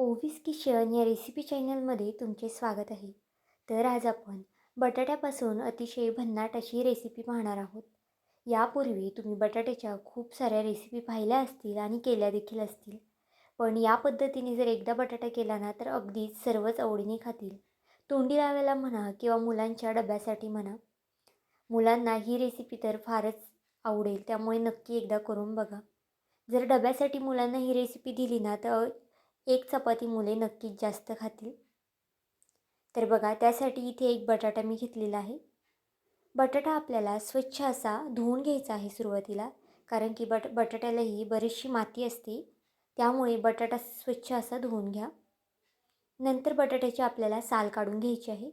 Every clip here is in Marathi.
ओवीस किचन या रेसिपी चॅनलमध्ये तुमचे स्वागत आहे. तर आज आपण बटाट्यापासून अतिशय भन्नाट अशी रेसिपी पाहणार आहोत. यापूर्वी तुम्ही बटाट्याच्या खूप साऱ्या रेसिपी पाहिल्या असतील आणि केल्या देखील असतील. पण या पद्धतीने जर एकदा बटाटा केला ना तर अगदीच सर्वच आवडीने खातील. तोंडी लावायला म्हणा किंवा मुलांच्या डब्यासाठी म्हणा. मुलांना ही रेसिपी तर फारच आवडेल त्यामुळे नक्की एकदा करून बघा. जर डब्यासाठी मुलांना ही रेसिपी दिली ना तर एक चपाती मुले नक्कीच जास्त खातील. तर बघा त्यासाठी इथे एक बटाटा मी घेतलेला आहे. बटाटा आपल्याला स्वच्छ असा धुवून घ्यायचा आहे सुरुवातीला कारण की बट बटाट्यालाही बरीचशी माती असते. त्यामुळे बटाटा स्वच्छ असा धुवून घ्या. नंतर बटाट्याची आपल्याला साल काढून घ्यायची आहे.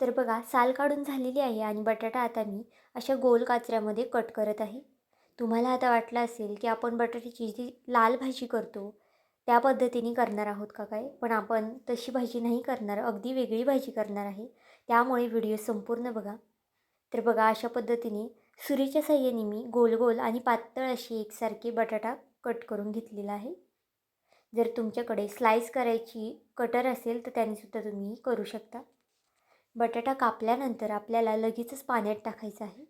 तर बघा साल काढून झालेली आहे आणि बटाटा आता मी अशा गोल काचऱ्यामध्ये कट करत आहे. तुम्हाला आता वाटलं असेल की आपण बटाट्याची जी लाल भाजी करतो त्या पद्धतीने करणार आहोत का काय? पण आपण तशी भाजी नाही करणार अगदी वेगळी भाजी करणार आहे. त्यामुळे व्हिडिओ संपूर्ण बघा. तर बघा अशा पद्धतीने सुरीच्या साह्याने मी गोल गोल आणि पातळ अशी एकसारखी बटाटा कट करून घेतलेला आहे. जर तुमच्याकडे स्लाईस करायची कटर असेल तर त्यानेसुद्धा तुम्ही करू शकता. बटाटा कापल्यानंतर आपल्याला लगेचच पाण्यात टाकायचं आहे.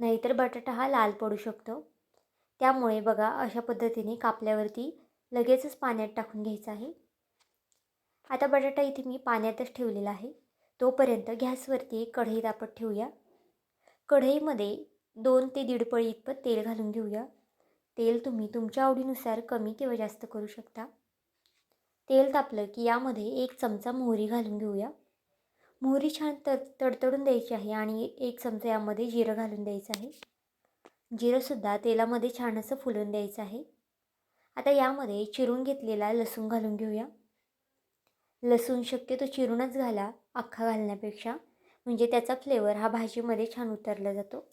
नाहीतर बटाटा हा लाल पडू शकतो. त्यामुळे बघा अशा पद्धतीने कापल्यावरती लगेचच पाण्यात टाकून घ्यायचं आहे. आता बटाटा इथे मी पाण्यातच ठेवलेला आहे. तोपर्यंत गॅसवरती एक कढई तापत ठेवूया. कढईमध्ये दोन ते दीड पळी इतपत तेल घालून घेऊया. तेल तुम्ही तुमच्या आवडीनुसार कमी किंवा जास्त करू शकता. तेल तापलं की यामध्ये एक चमचा मोहरी घालून घेऊया. मोहरी छान तर तडतडून द्यायची आहे आणि एक चमचा यामध्ये जिरं घालून द्यायचं आहे. जिरंसुद्धा तेलामध्ये छान असं फुलून द्यायचं आहे. आता यामध्ये चिरून घेतलेला लसूण घालून घेऊया. लसूण शक्यतो चिरूनच घाला अख्खा घालण्यापेक्षा. म्हणजे त्याचा फ्लेवर हा भाजीमध्ये छान उतरला जातो.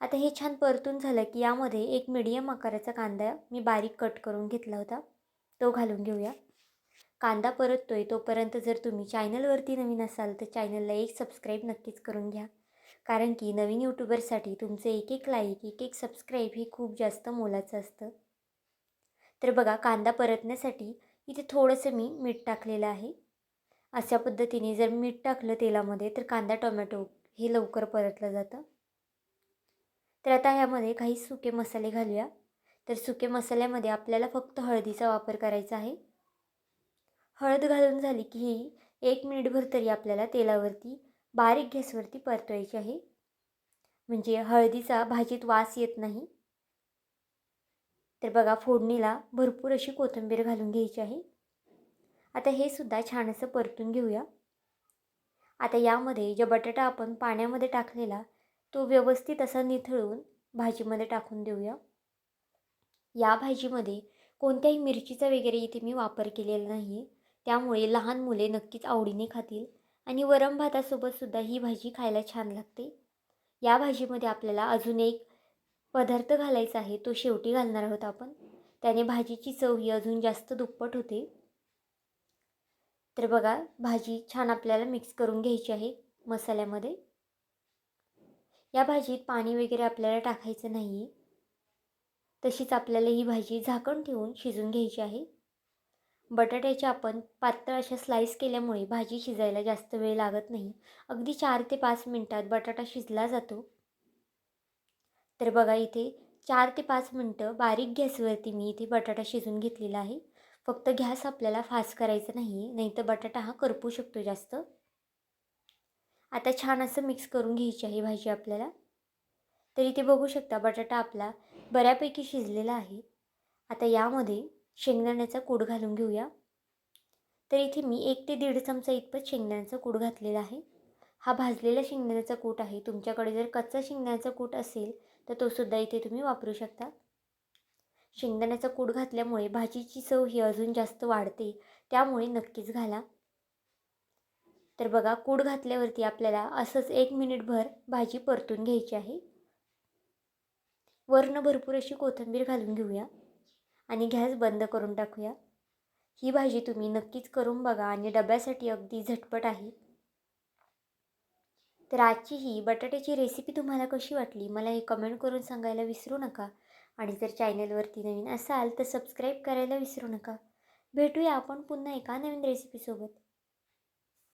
आता हे छान परतून झालं की यामध्ये एक मिडियम आकाराचा कांदा मी बारीक कट करून घेतला होता. तो घालून घेऊया. कांदा परततोय तोपर्यंत जर तुम्ही चॅनलवरती नवीन असाल तर चॅनलला एक सबस्क्राईब नक्कीच करून घ्या. कारण की नवीन यूट्यूबरसाठी तुमचे एक एक लाईक एक एक सबस्क्राईब हे खूप जास्त मोलाचं असतं. तर बघा कांदा परतण्यासाठी इथे थोडंसं मी मीठ टाकलेलं आहे. अशा पद्धतीने जर मीठ टाकलं तेलामध्ये तर कांदा टोमॅटो हे लवकर परतलं जातं. तर आता ह्यामध्ये काही सुके मसाले घालूया. तर सुके मसाल्यामध्ये आपल्याला फक्त हळदीचा वापर करायचा आहे. हळद घालून झाली की ही एक मिनिटभर तरी आपल्याला तेलावरती बारीक गॅसवरती परतवायची आहे. म्हणजे हळदीचा भाजीत वास येत नाही. तर बघा फोडणीला भरपूर अशी कोथिंबीर घालून घ्यायची आहे. आता हे सुद्धा छान असं परतून घेऊया. आता यामध्ये जो बटाटा आपण पाण्यामध्ये टाकलेला तो व्यवस्थित असा निथळून भाजीमध्ये टाकून देऊया. या भाजीमध्ये कोणत्याही मिरचीचा वगैरे इथे मी वापर केलेला नाही त्यामुळे लहान मुले नक्कीच आवडीने खातील आणि वरम भातासोबतसुद्धा ही भाजी खायला छान लागते. या भाजीमध्ये आपल्याला अजून एक पदार्थ घालायचा आहे तो शेवटी घालणार आहोत आपण. त्याने भाजीची चव ही अजून जास्त दुप्पट होते. तर बघा भाजी छान आपल्याला मिक्स करून घ्यायची आहे मसाल्यामध्ये. या भाजीत पाणी वगैरे आपल्याला टाकायचं नाही आहे तशीच आपल्याला ही भाजी झाकण ठेवून शिजून घ्यायची आहे. बटाट्याच्या आपण पातळ अशा स्लाईस केल्यामुळे भाजी शिजायला जास्त वेळ लागत नाही. अगदी चार ते पाच मिनटात बटाटा शिजला जातो. तर बघा इथे चार ते पाच मिनटं बारीक गॅसवरती मी इथे बटाटा शिजून घेतलेला आहे. फक्त गॅस आपल्याला फास्ट करायचा नाही नाही तर बटाटा हा करपू शकतो जास्त. आता छान असं मिक्स करून घ्यायची आहे भाजी आपल्याला. तर इथे बघू शकता बटाटा आपला बऱ्यापैकी शिजलेला आहे. आता यामध्ये शेंगदाण्याचा कूड घालून घेऊया. तर इथे मी एक ते दीड चमचा इतपत शेंगदाण्याचा कूड घातलेला आहे. हा भाजलेला शेंगदाण्याचा कूट आहे. तुमच्याकडे जर कच्चा शेंगदाण्याचा कूट असेल तर तोसुद्धा इथे तुम्ही वापरू शकता. शेंगदाण्याचा कूड घातल्यामुळे भाजीची चव ही अजून जास्त वाढते त्यामुळे नक्कीच घाला. तर बघा कूड घातल्यावरती आपल्याला असंच एक मिनिटभर भाजी परतून घ्यायची आहे. वरनं भरपूर अशी कोथिंबीर घालून घेऊया आणि गॅस बंद करून टाकूया. ही भाजी तुम्ही नक्कीच करून बघा आणि डब्यासाठी अगदी झटपट आहे. तर आजची ही बटाट्याची रेसिपी तुम्हाला कशी वाटली? मला हे कमेंट करून सांगायला विसरू नका. आणि जर चॅनलवरती नवीन असाल तर सबस्क्राईब करायला विसरू नका. भेटूया आपण पुन्हा एका नवीन रेसिपीसोबत